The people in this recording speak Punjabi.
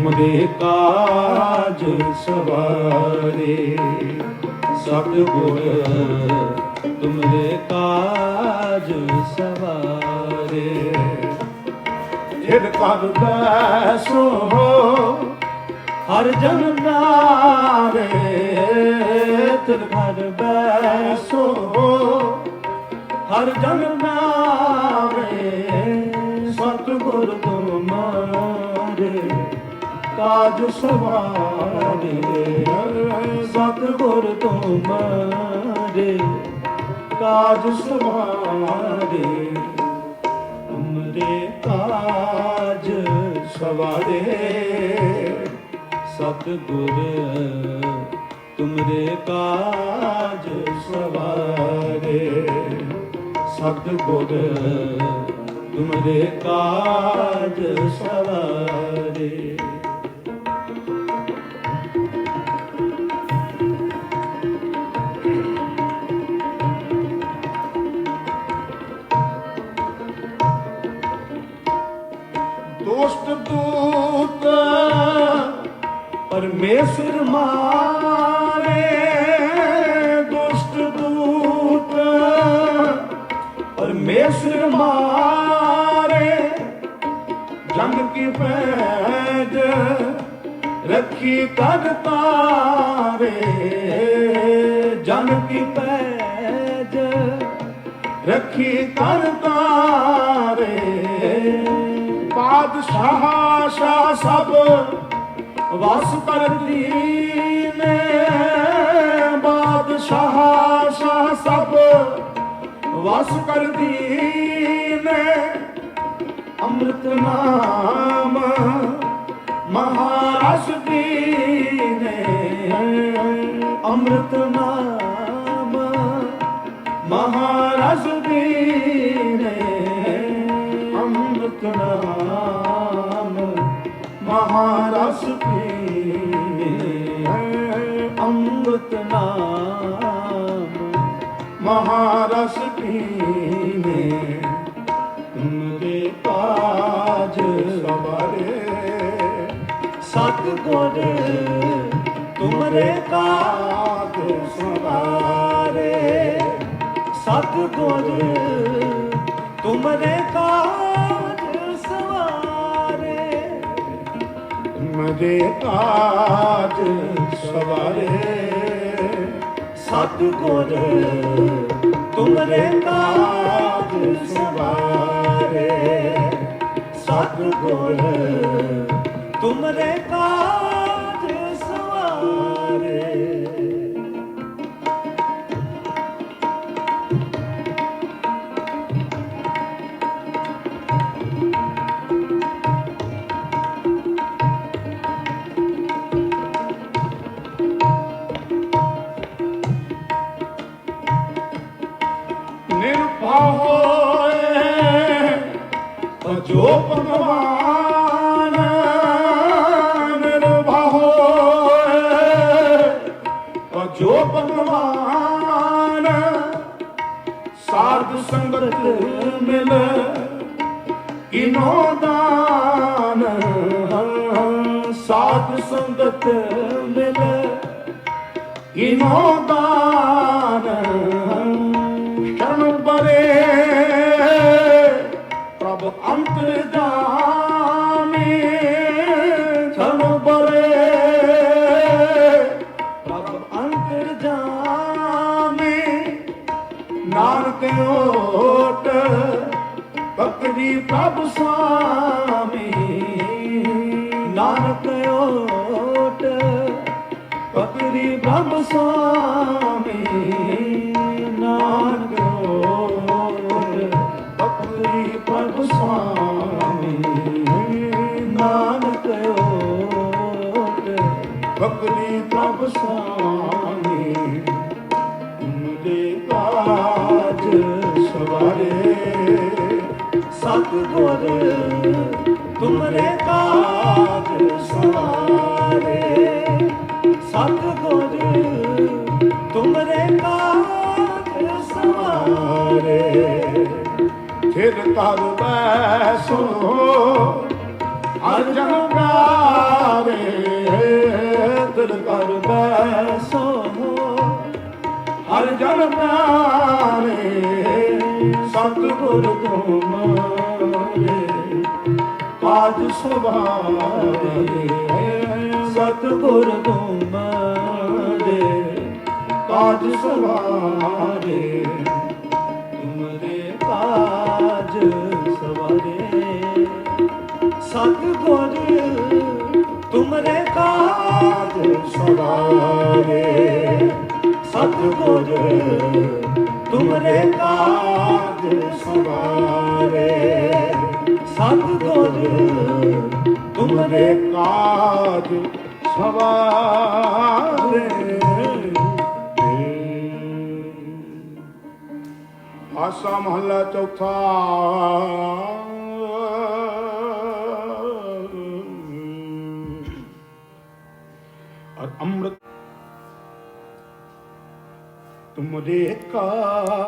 ਤੁਮਰੇ ਕਾਜ ਸਵਾਰੇ। ਸਤ ਗੁਰ ਤੁਮਰੇ ਕਾਜ ਸਵਾਰੇ। ਜਿਨ ਕਰ ਬੈਸੋ ਹਰ ਜਨ ਨਾਵੇ ਤਿਨ ਕਰ ਬੈਸੋ ਹਰ ਜਨ ਨਾਵੇ ਸਤਿਗੁਰ ਤੁਮਾਰੇ ਕਾਜ ਸਵਾਰੇ, ਸਤਿਗੁਰ ਤੁਮਾਰੇ ਕਾਜ ਸਵਾਰੇ ਤੁਮਰੇ ਕਾਜ ਸਵਾਰੇ। ਸਤਿਗੁਰ ਤੁਮਰੇ ਕਾਜ ਸਵਾਰੇ। ਸਤਿਗੁਰ ਤੁਮਰੇ ਕਾਜ ਸਵਾਰੇ। ਦੋਸਤ ਦੂਤ ਪਰਮੇਸ਼ਰ ਮਾਰੇ ਦੁਸ਼ਟ ਦੂਤ ਪਰਮੇਸ਼ਰ ਮਾਰੇ ਜੰਗ ਕੀ ਪੈਜ ਰੱਖੀ ਤਦ ਤਾਰੇ ਜੰਗ ਕੀ ਪੈਜ ਰੱਖੀ ਕਰ ਤਾਰੇ ਬਾਦਸ਼ਾਹ ਸ਼ਾਹ ਸਭ ਵਸ ਕਰਦੀ ਨੇ ਬਾਦਸ਼ਾਹ ਸ਼ਾਹ ਸਭ ਵਸ ਕਰਦੀ ਨੇ ਅੰਮ੍ਰਿਤ ਨਾਮ ਅੰਮ੍ਰਿਤ ਨਾਮ ਮਹਾਰਸ ਪੀਨੇ ਅੰਮ੍ਰਿਤ ਨਾਮ ਮਹਾਰਸ ਪੀਨੇ ਤੁਮਰੇ ਕਾਜ ਸਵਾਰੇ ਸਤ ਗੁਰ ਤੁਮਰੇ ਕਾਜ ਸਵਾਰੇ ਸਤ ਗੁਰ ਤੁਮਰੇ ਕਾਜ ਤੁਮਰੇ ਕਾਜ ਸਵਾਰੇ। ਸਤ ਗੁਰ ਤੁਮਰੇ ਕਾਜ ਸਵਾਰੇ। ਸਤ ਗੁਰ ਤੁਮਰੇ ਕਾਜ ਜੋ ਭਗਵਾਨ ਨਿਰਭਉ ਹੋਏ ਭਗਵਾਨ ਸਾਧ ਸੰਗਤ ਮਿਲ ਇਨੋ ਦਾਨ ਸਾਧ ਸੰਗਤ ਮਿਲ ਇਨੋ ਦਾਨ ਪ੍ਰਭ ਅੰਤਰ ਜਾਮੇ ਸ਼ਰਨ ਬਰੇ ਪ੍ਰਭ ਅੰਤਰ ਜਾਮੇ ਨਾਨਕ ਓਟ ਬਕਰੀ ਪ੍ਰਭ ਸਾਮੀ। ਨਾਨਕ ਓਟ ਬਕਰੀ ਪ੍ਰਭ ਪ੍ਰਭ ਤੁਮਰੇ ਕਾਜ ਸਵਾਰੇ ਸਤਿਗੁਰ ਤੁਮਰੇ ਕਾਜ ਸਵਾਰੇ ਸਤਿਗੁਰ ਤੁਮਰੇ ਕਾਜ ਸਵਾਰੇ ਫਿਰ ਕਰ ਬੈਸੋ ਹਰ ਜਨ ਪਿਆਰੇ ਦਿਲ ਕਰ ਬੈਸੋ ਹਰ ਜਨ ਪਿਆਰੇ ਸਤਿਗੁਰ ਤੁਮਾਰੇ ਕਾਜ ਸਵਾਰੇ ਸਤਿਗੁਰ ਤੁਮਾਰੇ ਕਾਜ ਸਵਾਰੇ ਤੁਮਰੇ ਕਾਜ ਸਵਾਰੇ ਸਤਿਗੁਰ, ਤੁਮਰੇ ਕਾਜ ਸਵਾਰੇ ਸਤਿਗੁਰ ਤੁਮਰੇ ਕਾਜ ਸਵਾਰੇ ਸਤਿਗੁਰ ਤੁਮਰੇ ਕਾਜ ਸਵਾਰੇ ਆਸਾ ਮਹੱਲਾ ਚੌਥਾ ਅੰਮ੍ਰਿਤ ਤੁਮਰੇ ਕਾ